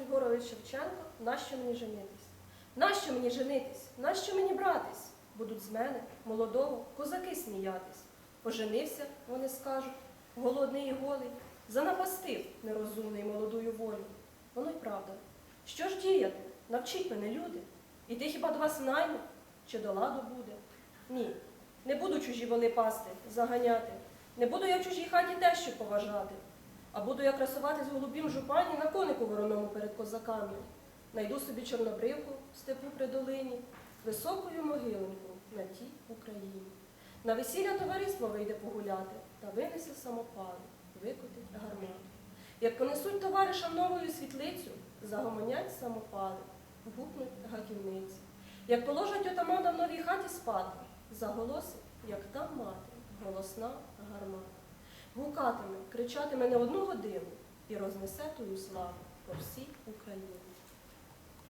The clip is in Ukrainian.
Григорович Шевченко, нащо мені женитись? Нащо мені женитись? Нащо мені братись? Будуть з мене, молодого, козаки сміятись. Поженився, вони скажуть, голодний і голий, занапастив нерозумний молодую волю. Воно й правда. Що ж діяти? Навчіть мене, люди. Іти хіба до вас найме? Чи до ладу буде? Ні, не буду чужі воли пасти, заганяти. Не буду я чужій хаті тещу поважати. А буду я красуватись в голубім жупані на конику вороному перед козаками. Найду собі чорнобривку в степу при долині, високою могилоньку на тій Україні. На весілля товариство вийде погуляти та винесе самопали, викотить гармату. Як понесуть товаришам новою світлицю, загомонять самопали, гукнуть гаківниці. Як положать отамана в новій хаті спати, заголосить, як там мати, голосна гармата. Гукатиме, кричатиме не одну годину і рознесе твою славу по всій Україні.